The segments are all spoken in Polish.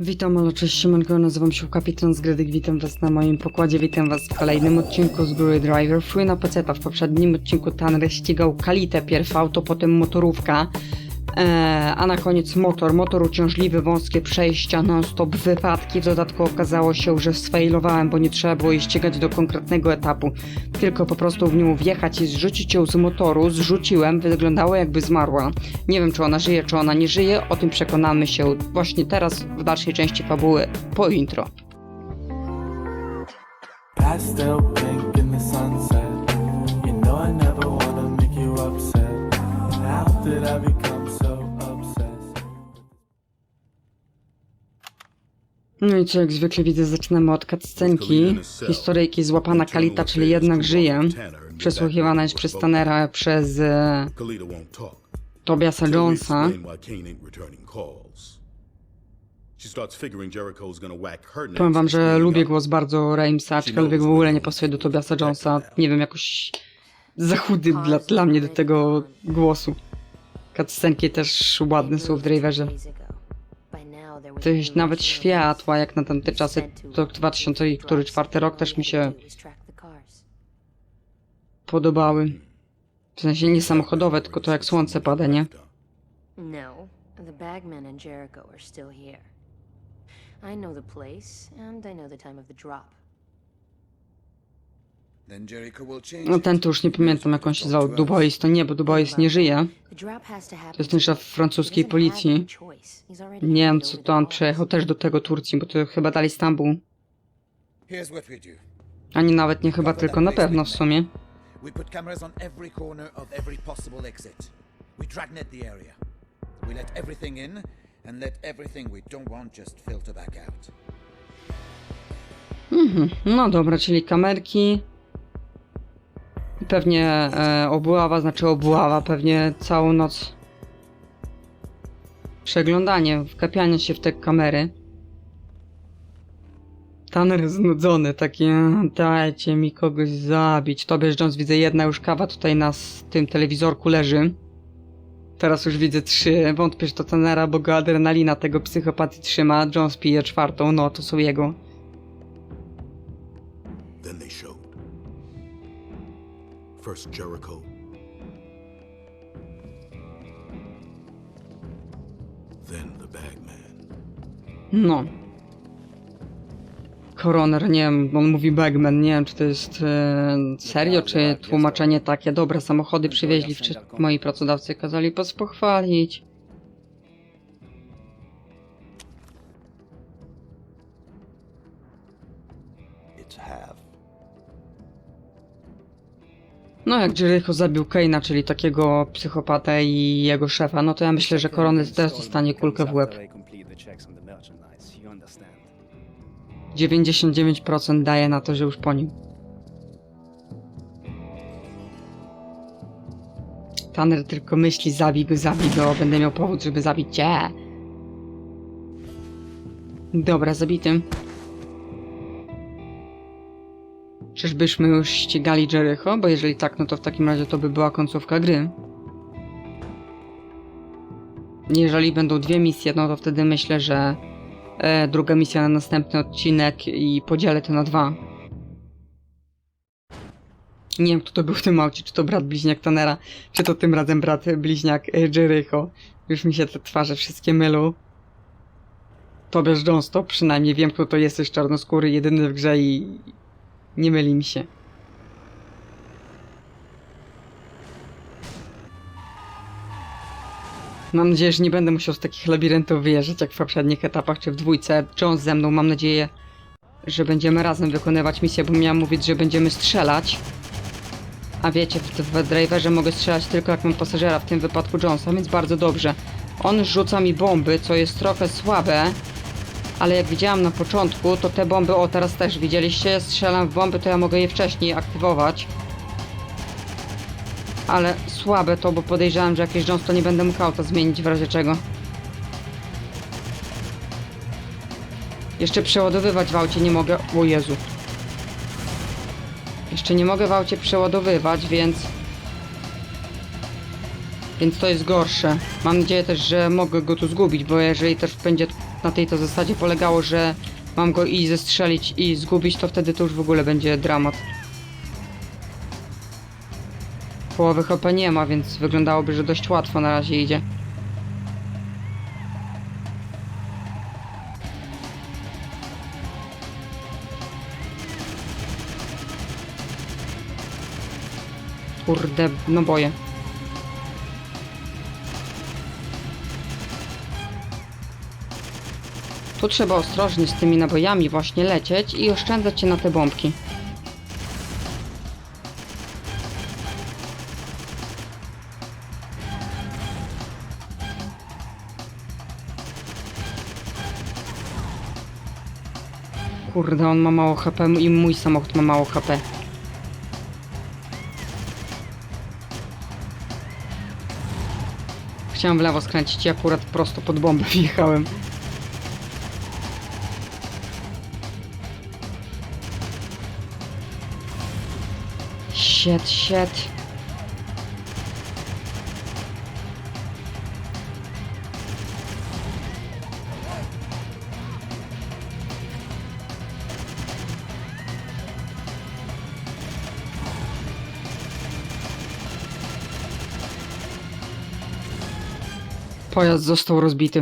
Witam, ale cześć, siemanko, nazywam się Kapitan z Gredek, witam was na moim pokładzie, witam was w kolejnym odcinku z góry Driver Free na PC. W poprzednim odcinku Tanner ścigał Kalitę, pierw auto, potem motorówka, a na koniec motor, motor uciążliwy, wąskie przejścia, non-stop wypadki, w dodatku okazało się, że sfailowałem, bo nie trzeba było jej ścigać do konkretnego etapu, tylko po prostu w nią wjechać i zrzucić ją z motoru, zrzuciłem, wyglądało jakby zmarła. Nie wiem, czy ona żyje, czy ona nie żyje. O tym przekonamy się właśnie teraz w dalszej części fabuły po intro. I No i co, jak zwykle widzę, zaczynamy od cutscenki. Historyjki złapana Kalita, czyli jednak żyje. Przesłuchiwana jest przez Tannera przez e. Tobiasa Jonesa. Powiem wam, że lubię głos bardzo Ramesa, aczkolwiek w ogóle nie pasuje do Tobiasa Jonesa. Nie wiem, jakoś za chudy dla, dla mnie do tego głosu. Cutscenki też ładne są w Driverze. To jest nawet światła, jak na tamte czasy, to 2004 rok też mi się podobały. W sensie nie samochodowe, tylko to jak słońce pada, nie? No, the Bagman and Jericho are still here. I know the place, and I know the time of the drop. Then Jericho will change. No ten to już nie pamiętam jak on się zwał. Dubois to nie, bo Dubois nie żyje. The drop has to happen To jest ten szef francuskiej policji. Nie wiem co to the on przejechał też do tego Turcji, bo to chyba dalej Stambuł. Ani nawet nie chyba, tylko na pewno w sumie. We put cameras on every corner of every possible exit. We dragnet the area. We let everything in and let everything we don't want just filter back out. No dobra, czyli kamerki. Pewnie e, obława, znaczy obława, pewnie całą noc przeglądanie, wkapianie się w te kamery. Tanner znudzony, taki "E, dajcie mi kogoś zabić. Tobie Jones widzę jedna już kawa tutaj na tym telewizorku leży. Teraz już widzę trzy. Wątpię, że to Tannera, bo go adrenalina tego psychopaty trzyma. Jones pije czwartą, no to są jego. First Jericho. Then the Bagman. No. Koroner, nie wiem, on mówi Bagman, nie wiem czy to jest e, serio, czy tłumaczenie takie. Dobra, samochody przywieźli, wczy... moi pracodawcy kazali pochwalić. No jak Jericho zabił Kane'a, czyli takiego psychopatę i jego szefa, no to ja myślę, że Koroner też dostanie kulkę w łeb. 99% daje na to, że już po nim. Tanner tylko myśli, zabij go, zabij go, będę miał powód, żeby zabić cię. Dobra, zabity. Czyżbyśmy już ścigali Jericho? Bo jeżeli tak, no to w takim razie to by była końcówka gry. Jeżeli będą dwie misje, no to wtedy myślę, że e, druga misja na następny odcinek i podzielę to na dwa. Nie wiem, kto to był w tym aucie, czy to brat bliźniak Tanera, czy to tym razem brat bliźniak e, Jericho. Już mi się te twarze wszystkie mylą. Tobiasz Jones to przynajmniej wiem, kto to jest, jest czarnoskóry, jedyny w grze i nie myli mi się. Mam nadzieję, że nie będę musiał z takich labiryntów wyjeżdżać jak w poprzednich etapach, czy w dwójce. Jones ze mną, mam nadzieję, że będziemy razem wykonywać misję, bo miałam mówić, że będziemy strzelać. A wiecie, w, w driverze mogę strzelać tylko jak mam pasażera, w tym wypadku Jonesa, więc bardzo dobrze. On rzuca mi bomby, co jest trochę słabe, ale jak widziałam na początku, to te bomby, o teraz też widzieliście, strzelam w bomby, to ja mogę je wcześniej aktywować. Ale słabe to, bo podejrzewam, że jakieś Jones to nie będę mógł auta zmienić w razie czego. Jeszcze przeładowywać w aucie nie mogę. O Jezu. Jeszcze nie mogę w aucie przeładowywać, więc... Więc to jest gorsze. Mam nadzieję też, że mogę go tu zgubić, bo jeżeli też będzie na tej to zasadzie polegało, że mam go i zestrzelić i zgubić, to wtedy to już w ogóle będzie dramat. Połowy HP nie ma, więc wyglądałoby, że dość łatwo na razie idzie. Kurde, no boję. Trzeba ostrożnie z tymi nabojami właśnie lecieć i oszczędzać się na te bombki. Kurde, on ma mało HP i mój samochód ma mało HP. Chciałem w lewo skręcić i akurat prosto pod bombę wjechałem. Shit, shit. Pojazd został rozbity.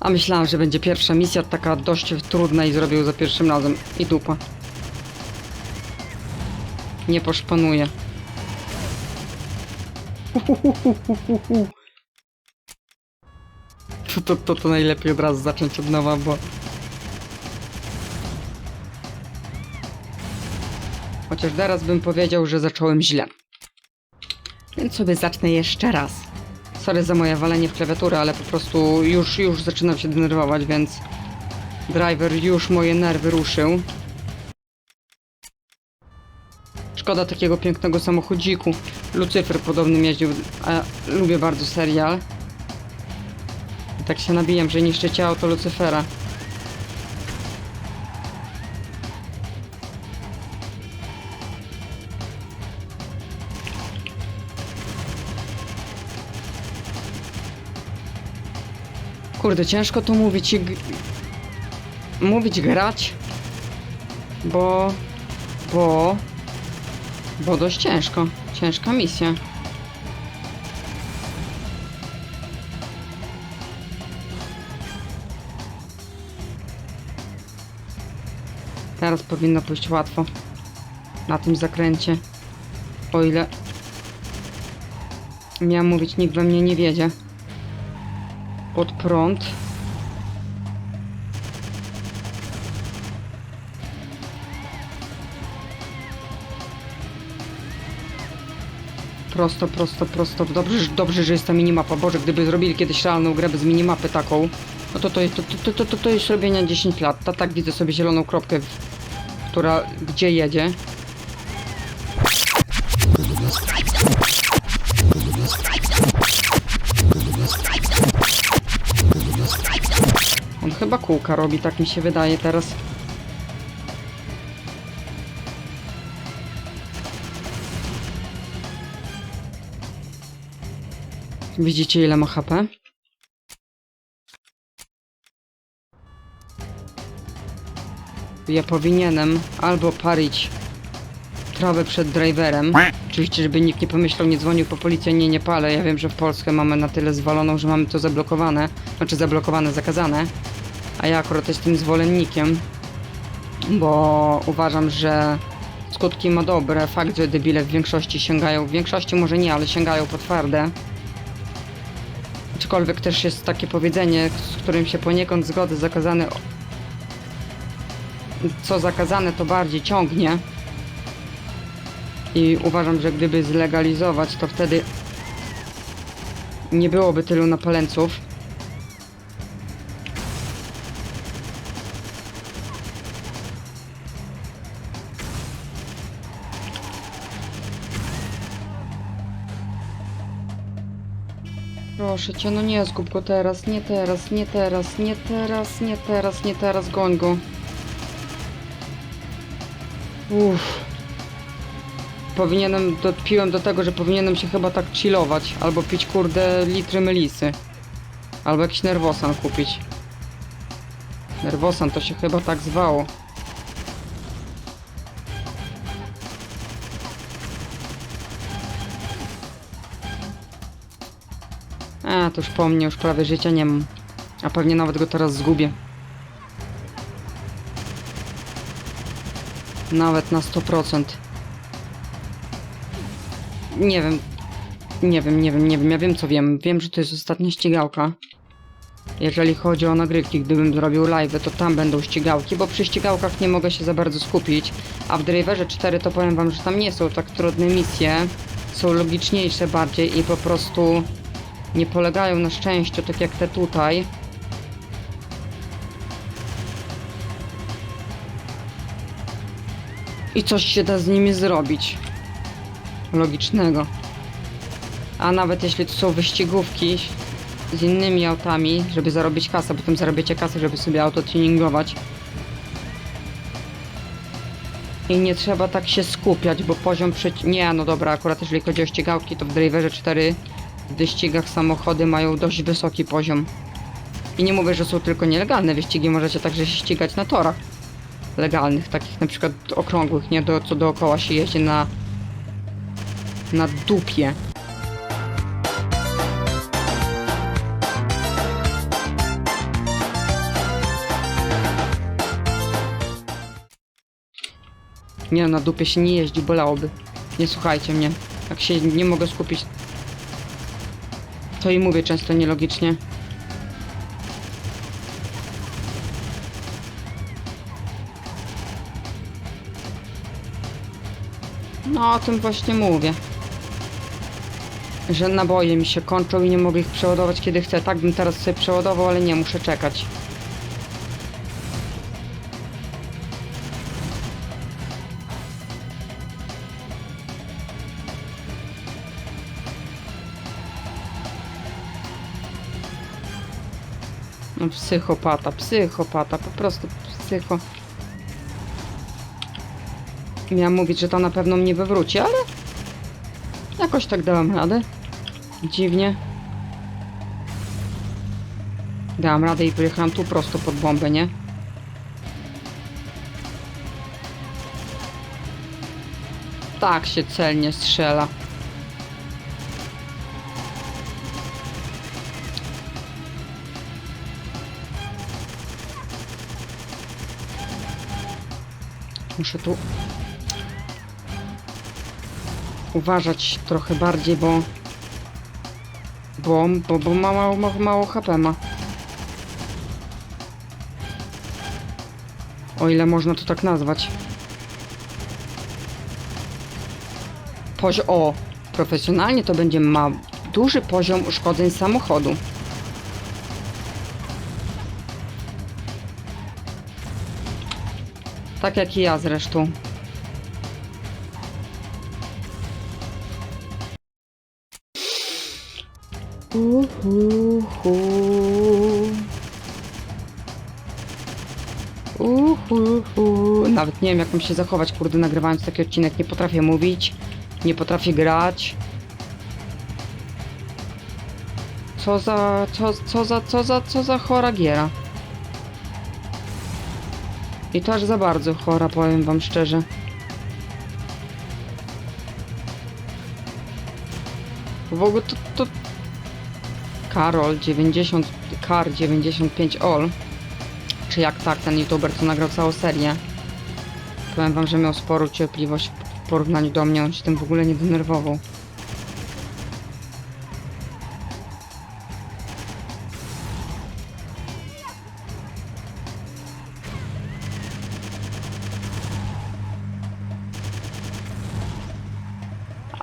A myślałam, że będzie pierwsza misja taka dość trudna i zrobił za pierwszym razem. I dupa. Nie poszpanuję. To, to, to, to najlepiej od razu zacząć od nowa, bo... Chociaż teraz bym powiedział, że zacząłem źle. Więc sobie zacznę jeszcze raz. Sorry za moje walenie w klawiaturę, ale po prostu już, już zaczynam się denerwować, więc... Driver już moje nerwy ruszył. Szkoda takiego pięknego samochodziku. Lucyfer podobnym jeździł, a lubię bardzo serial. I tak się nabijam, że niszczycie auto Lucyfera. Kurde, ciężko tu mówić i... Mówić grać. Bo... Bo... Bo dość ciężko. Ciężka misja. Teraz powinno pójść łatwo. Na tym zakręcie. O ile... Miałam mówić, nikt we mnie nie wiedzie. Pod prąd. Prosto, prosto, prosto. Dobrze, dobrze, że jest ta minimapa. Boże, gdyby zrobili kiedyś realną grę bez minimapy taką, no to to, to, to, to, to, to jest robienia 10 lat. Ta, tak widzę sobie zieloną kropkę, która gdzie jedzie. On chyba kółka robi, tak mi się wydaje teraz. Widzicie ile ma HP? Ja powinienem albo parić trawę przed driverem. Oczywiście, żeby nikt nie pomyślał, nie dzwonił po policję, nie, nie palę. Ja wiem, że w Polskę mamy na tyle zwaloną, że mamy to zablokowane. Znaczy zablokowane, zakazane. A ja akurat jestem zwolennikiem, bo uważam, że skutki ma dobre. Fakt, że debile w większości sięgają, w większości może nie, ale sięgają po twarde. Aczkolwiek też jest takie powiedzenie, z którym się poniekąd zgodzę, zakazane. Co zakazane, to bardziej ciągnie. I uważam, że gdyby zlegalizować, to wtedy nie byłoby tylu napalenców. Proszę cię, no nie zgub go teraz, nie teraz, nie teraz, nie teraz, nie teraz, nie teraz, goń go. Uff. Powinienem, dopiłem do tego, że powinienem się chyba tak chillować, albo pić kurde litry melisy. Albo jakiś nerwosan kupić. Nerwosan to się chyba tak zwało. A, już po mnie, już prawie życia nie mam. A pewnie nawet go teraz zgubię. Nawet na 100%. Nie wiem. Nie wiem, nie wiem, nie wiem. Ja wiem co wiem. Wiem, że to jest ostatnia ścigałka. Jeżeli chodzi o nagrywki, gdybym zrobił live, to tam będą ścigałki, bo przy ścigałkach nie mogę się za bardzo skupić. A w Driverze 4 to powiem wam, że tam nie są tak trudne misje. Są logiczniejsze bardziej i po prostu nie polegają na szczęściu, tak jak te tutaj. I coś się da z nimi zrobić. Logicznego. A nawet jeśli to są wyścigówki z innymi autami, żeby zarobić kasę, potem zarabiacie kasę, żeby sobie auto tuningować. I nie trzeba tak się skupiać, bo poziom przeci... Nie, no dobra, akurat jeżeli chodzi o ścigałki, to w Driverze 4 w wyścigach samochody mają dość wysoki poziom. I nie mówię, że są tylko nielegalne wyścigi, możecie także się ścigać na torach legalnych, takich na przykład okrągłych, nie do co dookoła się jeździ na na dupie. Nie, na dupie się nie jeździ, bolałoby. Nie słuchajcie mnie. Jak się nie mogę skupić, to i mówię często nielogicznie. No, o tym właśnie mówię. Że naboje mi się kończą i nie mogę ich przeładować kiedy chcę. Tak bym teraz sobie przeładował, ale nie, muszę czekać. No psychopata, psychopata, po prostu psycho. Miałam mówić, że to na pewno mnie wywróci, ale jakoś tak dałam radę. Dziwnie. Dałam radę i pojechałam tu prosto pod bombę, nie? Tak się celnie strzela. Muszę tu uważać trochę bardziej, bo bo, bo, bo ma mało, mało, mało HP ma. O ile można to tak nazwać. Poziom... O! Profesjonalnie to będzie ma duży poziom uszkodzeń samochodu. Tak jak i ja zresztą. Uhuhu. Uhuhu. Nawet nie wiem, jak mam się zachować, kurde, nagrywając taki odcinek. Nie potrafię mówić, nie potrafię grać. Co za, co, co za, co za, co za chora giera. I to aż za bardzo chora, powiem wam szczerze. W ogóle to, to Karol 90, Kar 95 All, czy jak tak, ten youtuber co nagrał całą serię. Powiem wam, że miał sporą cierpliwość w porównaniu do mnie, on się tym w ogóle nie denerwował.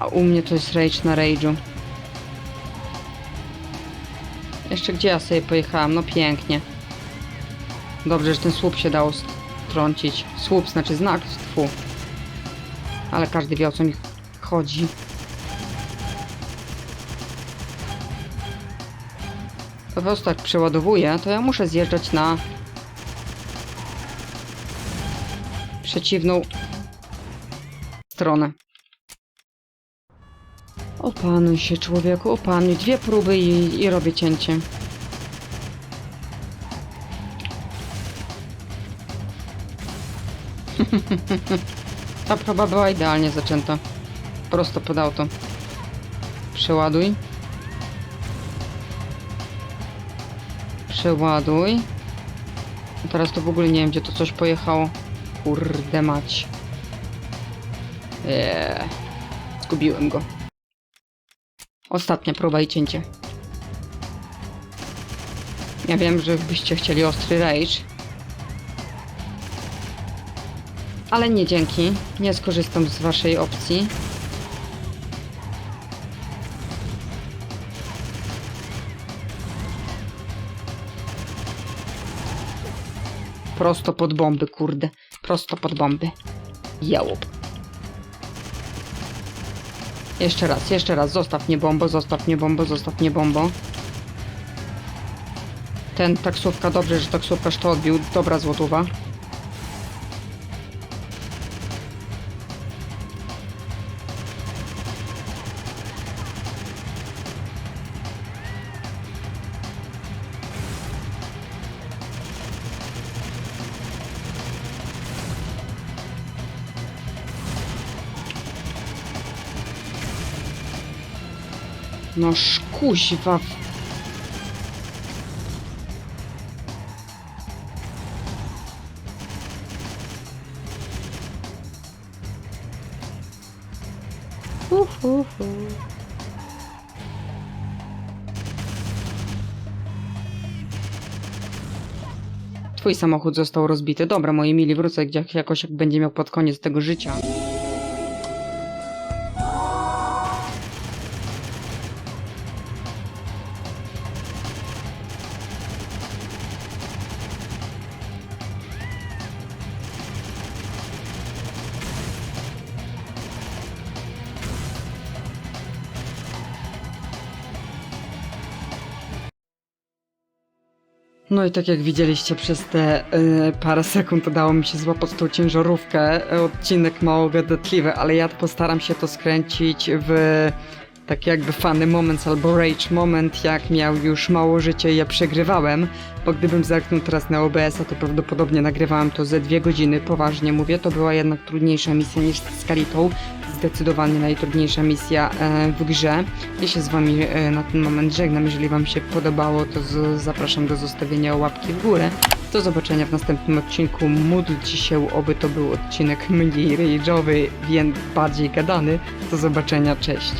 U mnie to jest rage na rage'u. Jeszcze gdzie ja sobie pojechałam? No pięknie. Dobrze, że ten słup się dało strącić. Słup znaczy znak, tfu. Ale każdy wie o co mi chodzi. Po prostu jak przeładowuję, to ja muszę zjeżdżać na przeciwną stronę. Opanuj się, człowieku, opanuj. Dwie próby i, i robię cięcie. Ta próba była idealnie zaczęta. Prosto pod auto. Przeładuj. Przeładuj. Teraz to w ogóle nie wiem, gdzie to coś pojechało. Kurde mać. Eee. Zgubiłem go. Ostatnia próba i cięcie. Ja wiem, że byście chcieli ostry rage. Ale nie dzięki. Nie skorzystam z waszej opcji. Prosto pod bomby, kurde. Prosto pod bomby. Jałop. Jeszcze raz, jeszcze raz. Zostaw mnie bombo, zostaw mnie bombo, zostaw mnie bombo. Ten taksówka, dobrze, że taksówkarz to odbił. Dobra złotówa. No szkuźwa. Uhuhu. Twój samochód został rozbity. Dobra, moi mili, wrócę gdzie jakoś jak będzie miał pod koniec tego życia. No i tak jak widzieliście przez te y, parę sekund udało mi się złapać tą ciężarówkę. Odcinek mało gadatliwy, ale ja postaram się to skręcić w taki jakby funny moment albo rage moment, jak miał już mało życia i ja przegrywałem, bo gdybym zerknął teraz na OBS-a, to prawdopodobnie nagrywałem to ze dwie godziny, poważnie mówię, to była jednak trudniejsza misja niż z Kalitą, zdecydowanie najtrudniejsza misja e, w grze. Ja się z wami e, na ten moment żegnam, jeżeli wam się podobało, to zapraszam do zostawienia łapki w górę. Do zobaczenia w następnym odcinku. Módlcie się, oby to był odcinek mniej rage'owy, więc bardziej gadany. Do zobaczenia, cześć.